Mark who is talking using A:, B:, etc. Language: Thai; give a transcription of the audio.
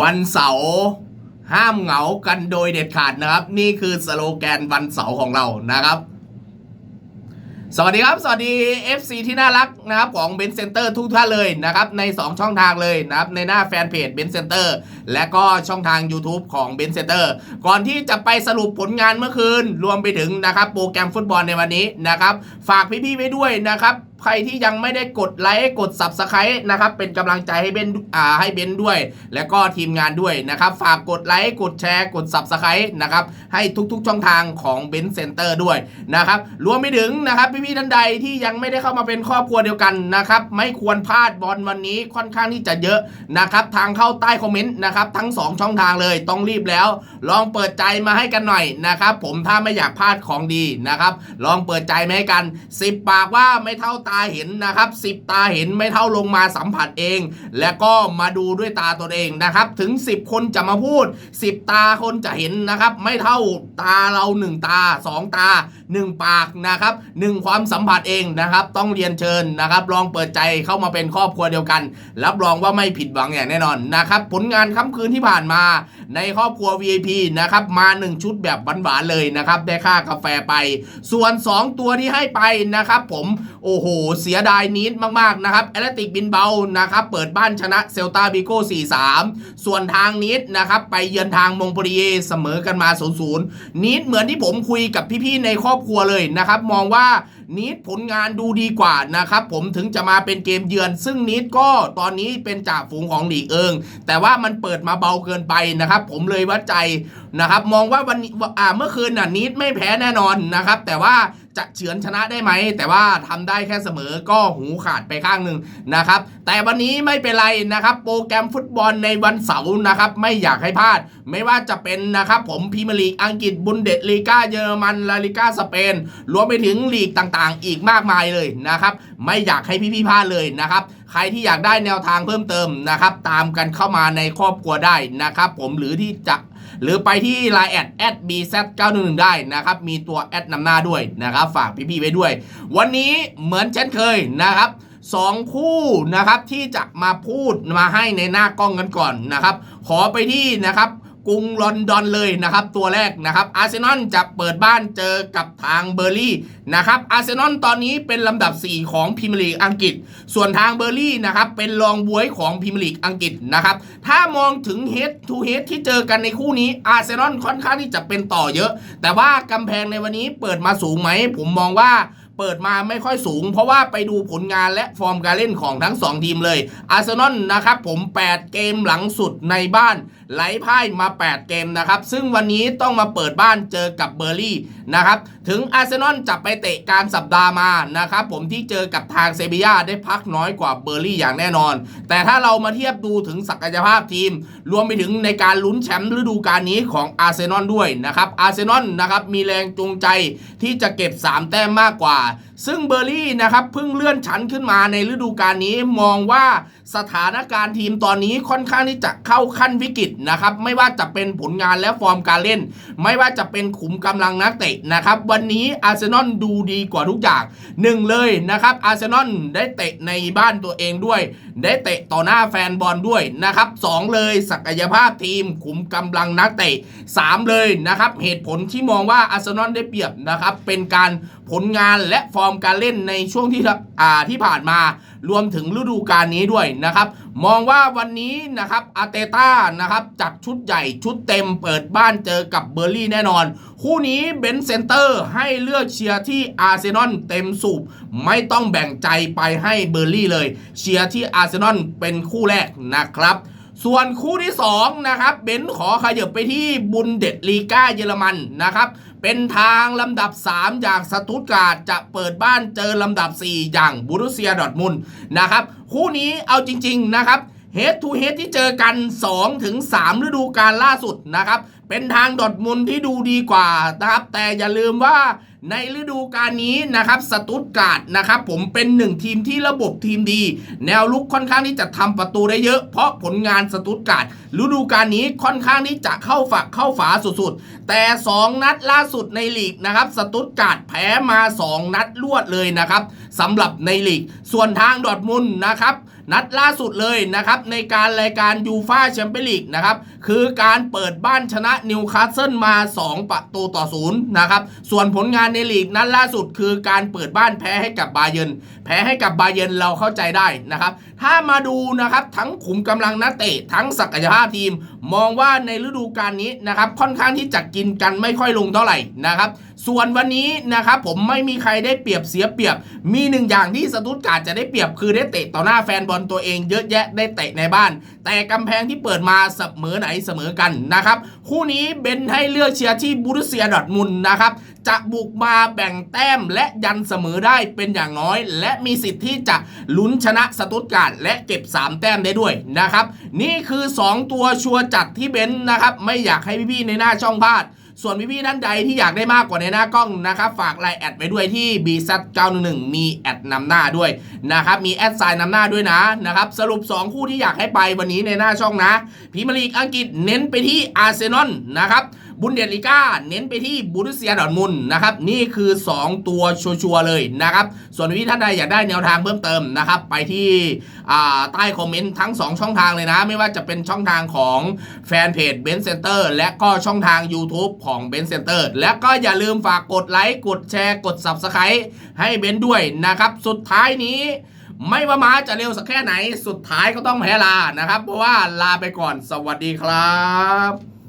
A: วันเสาร์ห้ามเหงากันโดยเด็ดขาดนะครับ นี่คือสโลแกนวันเสาร์ของเรานะครับ สวัสดีครับ สวัสดี FC ที่น่ารักนะครับของเบนเซนเตอร์ทุกท่านเลยนะครับ ใน 2 ช่องทางเลยนะครับ ในหน้าแฟนเพจเบนเซนเตอร์และก็ช่องทาง YouTube ของเบนเซนเตอร์ก่อนที่จะไปสรุปผลงานเมื่อคืน รวมไปถึงนะครับ โปรแกรมฟุตบอลในวันนี้นะครับ ฝากพี่ๆไว้ด้วยนะครับ ใครที่ยังไม่ได้กดไลค์กด Subscribe นะครับเป็นกำลังใจให้เบนอ่าให้เบนด้วย และก็ทีมงานด้วยนะครับฝากกดไลค์กดแชร์กด Subscribe นะครับให้ทุกๆช่องทางของเบนเซ็นเตอร์ด้วยนะครับรวมไปถึงนะครับพี่ๆท่านใดที่ยังไม่ได้เข้ามาเป็นครอบครัวเดียวกันนะครับไม่ควรพลาดบอลวันนี้ค่อนข้างที่จะเยอะนะครับทางเข้าใต้คอมเมนต์นะครับทั้ง 2 ช่องทางเลยต้องรีบแล้ว ลองเปิดใจมาให้กันหน่อยนะครับผมถ้าไม่อยากพลาดของดีนะครับลองเปิดใจมาให้กัน 10 ปากว่าไม่เท่าตาเห็นนะครับ 10 ตาเห็นไม่เท่าลงมาสัมผัสเอง และก็มาดูด้วยตาตัวเองนะครับ ถึง 10 คนจะมาพูด 10 ตาคนจะเห็นนะครับ ไม่เท่าตาเรา 1 ตา 2 ตา 1 ปากนะครับ 1 ความสัมผัสเองนะครับ ต้องเรียนเชิญนะครับ ลองเปิดใจเข้ามาเป็นครอบครัวเดียวกัน รับรองว่าไม่ผิดหวังอย่างแน่นอนนะครับ ผลงานค่ำคืนที่ผ่านมา ในครอบครัว VIP นะครับมา 1 ชุดแบบหวานๆเลยนะครับ ได้ค่ากาแฟไป ส่วน 2 ตัวที่ให้ไปนะครับผมโอ้โห เสียดายนิดมากๆนะครับแอตเลติกบินเบานะครับเปิดบ้านชนะเซลตาบิโก้4-3 ส่วนทางนิดนะครับไปเยือนทางมงโปลีเยเสมอกันมา 0-0 นิดเหมือนที่ผมคุยกับพี่ๆในครอบครัวเลยนะครับมองว่านิดผลงานดูดีกว่านะครับผมถึงจะมาเป็นเกมเยือน ซึ่งนิดก็ตอนนี้เป็นจ่าฝูงของหลีกเอิง แต่ว่ามันเปิดมาเบาเกินไปนะครับผมเลยวัดใจนะครับมองว่าวันนี้อ่าเมื่อคืนน่ะนิดไม่แพ้แน่นอนนะครับแต่ว่า จะเฉือนชนะได้ไหม แต่ว่าทำได้แค่เสมอก็หูขาดไปข้างหนึ่งนะครับ แต่วันนี้ไม่เป็นไรนะครับ โปรแกรมฟุตบอลในวันเสาร์นะครับไม่อยากให้พลาด ไม่ว่าจะเป็นนะครับผมพรีเมียร์ลีกอังกฤษบุนเดสลีกาเยอรมันลาลิกาสเปน รวมไปถึงลีกต่างๆ อีกมากมายเลยนะครับ ไม่อยากให้พี่ๆพลาดเลยนะครับใครที่อยากได้แนวทางเพิ่มเติมนะครับ ตามกันเข้ามาในครอบครัวได้นะครับ ผมหรือที่จะ หรือไปที่ Line แอดแอด bz911 ได้นะครับ มีตัวแอดนำหน้าด้วยนะครับ ฝากพี่ๆไว้ด้วย วันนี้เหมือนเช่นเคยนะครับสองคู่นะครับที่จะมาพูดมาให้ในหน้ากล้องกันก่อนนะครับ ขอไปที่นะครับ กรุงลอนดอนเลยนะครับ ตัวแรกนะครับอาร์เซนอลจะเปิดบ้านเจอกับทางเบอร์ลี่นะครับอาร์เซนอลตอนนี้เป็นลำดับ 4 ของพรีเมียร์ลีกอังกฤษ ส่วนทางเบอร์ลี่นะครับเป็นรองบวยของพรีเมียร์ลีกอังกฤษนะครับถ้ามองถึงเฮดทูเฮดที่เจอกันในคู่นี้อาร์เซนอลค่อนข้างที่จะเป็นต่อเยอะ แต่ว่ากำแพงในวันนี้เปิดมาสูงไหม ผมมองว่าเปิดมาไม่ค่อยสูง เพราะว่าไปดูผลงานและฟอร์มการเล่นของทั้ง 2 ทีมเลยอาร์เซนอลนะครับผม 8 เกมหลังสุดในบ้าน ไหลพ่ายมา 8 เกมนะครับ ซึ่งวันนี้ต้องมาเปิดบ้านเจอกับเบอร์ลี่นะครับ ถึงอาร์เซนอลจะไปเตะกลารสัปดาห์มานะครับ ผมที่เจอกับทางเซบียาได้พักน้อยกว่าเบอร์ลี่อย่างแน่นอน แต่ถ้าเรามาเทียบดูถึงศักยภาพทีม รวมไปถึงในการลุ้นแชมป์ฤดูกาลนี้ของอาร์เซนอลด้วยนะครับ อาร์เซนอลนะครับมีแรงจูงใจที่จะเก็บ 3 แต้มมากกว่า ซึ่งเบอร์ลี่นะครับเพิ่งเลื่อนชั้นขึ้นมาในฤดูกาลนี้มองว่าสถานการณ์ทีมตอนนี้ค่อนข้างที่จะเข้าขั้นวิกฤตนะครับไม่ว่าจะเป็นผลงานและฟอร์มการเล่น ไม่ว่าจะเป็นขุมกำลังนักเตะนะครับวันนี้อาร์เซนอลดูดีกว่าทุกอย่างหนึ่งเลยนะครับอาร์เซนอลได้เตะในบ้านตัวเองด้วย ได้เตะต่อหน้าแฟนบอลด้วยนะครับสองเลยศักยภาพทีมขุมกำลังนักเตะสามเลยนะครับเหตุผลที่มองว่าอาร์เซนอลได้เปรียบนะครับเป็นการผลงานและฟอร์มการเล่นในช่วงที่อ่าที่ผ่านมารวมถึงฤดูกาลนี้ด้วยนะครับ มองว่าวันนี้นะครับอาเตต้านะครับจัดชุดใหญ่ชุดเต็มเปิดบ้านเจอกับเบอร์ลี่แน่นอน คู่นี้เบนเซนเตอร์ให้เลือกเชียร์ที่อาร์เซนอลเต็มสูบ ไม่ต้องแบ่งใจไปให้เบอร์ลี่เลย เชียร์ที่อาร์เซนอลเป็นคู่แรกนะครับ ส่วนคู่ที่2นะครับเบนขอขยับไปที่บุนเดสลีกาเยอรมันนะครับ เป็นทางลำดับ 3 อย่างสตุตการ์ดจะเปิดบ้านเจอลำดับ 4 อย่างบูรุเซียดอร์ทมุนนะครับ คู่นี้เอาจริง ๆ นะครับเฮดทูเฮดที่เจอกัน 2 ถึง 3 ฤดูกาลล่าสุดนะครับ เป็นทางดอร์ทมุนที่ดูดีกว่านะครับ แต่อย่าลืมว่า ในฤดูกาลนี้นะครับสตุตการ์ดนะครับผมเป็นหนึ่งทีมที่ระบบทีมดี แนวลุกค่อนข้างที่จะทำประตูได้เยอะ เพราะผลงานสตุตการ์ดฤดูกาลนี้ค่อนข้างที่จะเข้าฝักเข้าฝาสุดๆ แต่ 2 นัดล่าสุดในลีกนะครับสตุตการ์ดแพ้มา 2 นัดรวดเลยนะครับสำหรับในลีก ส่วนทางดอทมุนนะครับนัดล่าสุดเลยนะครับในการรายการยูฟาแชมเปี้ยนลีกนะครับคือการเปิดบ้านชนะนิวคาสเซิลมา 2 ประตูต่อศูนย์นะครับส่วนผลงานในลีกนัดล่าสุดคือการเปิดบ้านแพ้ให้กับบาเยิร์น พ้ให้กับบาเยนเราเข้าใจได้นะครับ ถ้ามาดูนะครับทั้งขุมกำลังนักเตะทั้งศักยภาพทีม มองว่าในฤดูกาลนี้นะครับค่อนข้างที่จะกินกันไม่ค่อยลงเท่าไหร่นะครับ ส่วนวันนี้นะครับผมไม่มีใครได้เปรียบเสียเปรียบ มีหนึ่งอย่างที่สตุตการ์ดจะได้เปรียบคือได้เตะต่อหน้าแฟนบอลตัวเองเยอะแยะได้เตะในบ้านแต่กำแพงที่เปิดมาเสมอไหนเสมอกันนะครับ คู่นี้เบนให้เลือกเชียร์ที่บูรุเซียดอร์ทมุนนะครับจะบุกมาแบ่งแต้มและยันเสมอได้เป็นอย่างน้อย และมีสิทธิ์ที่จะลุ้นชนะสตุตการ์ดและเก็บ 3 แต้มได้ด้วยนะครับ นี่คือ 2 ตัวชัวร์จัดที่เบนนะครับ ไม่อยากให้พี่ๆในหน้าช่องพลาด ส่วนพี่ๆท่านใดที่อยากได้มากกว่าในหน้ากล้องนะครับฝากไลน์แอดไว้ด้วยที่ b z 9 1 1มีแอดนำหน้าด้วยนะครับมีแอดไซน์นำหน้าด้วยนะนะครับสรุป 2 คู่ที่อยากให้ไปวันนี้ในหน้าช่องนะพีมาร์ลีกอังกฤษเน้นไปที่อาร์เซนอลนะครับ บุนเดลิก้าเน้นไปที่บูรุเซียดอร์มุนนะครับนี่คือ 2 ตัวชัวร์เลยนะครับส่วนพี่ท่านใดอยากได้แนวทางเพิ่มเติมนะครับไปที่ใต้คอมเมนต์ทั้ง 2 ช่องทางเลยนะ ไม่ว่าจะเป็นช่องทางของแฟนเพจเบนซ์เซนเตอร์และก็ช่องทาง YouTube ของเบนซ์เซนเตอร์และก็อย่าลืมฝากกดไลค์กดแชร์กด Subscribe ให้เบนซ์ด้วยนะครับสุดท้ายนี้ไม่ว่าม้าจะเร็วสักแค่ไหน สุดท้ายก็ต้องแพ้ลานะครับ เพราะว่าลาไปก่อน สวัสดีครับ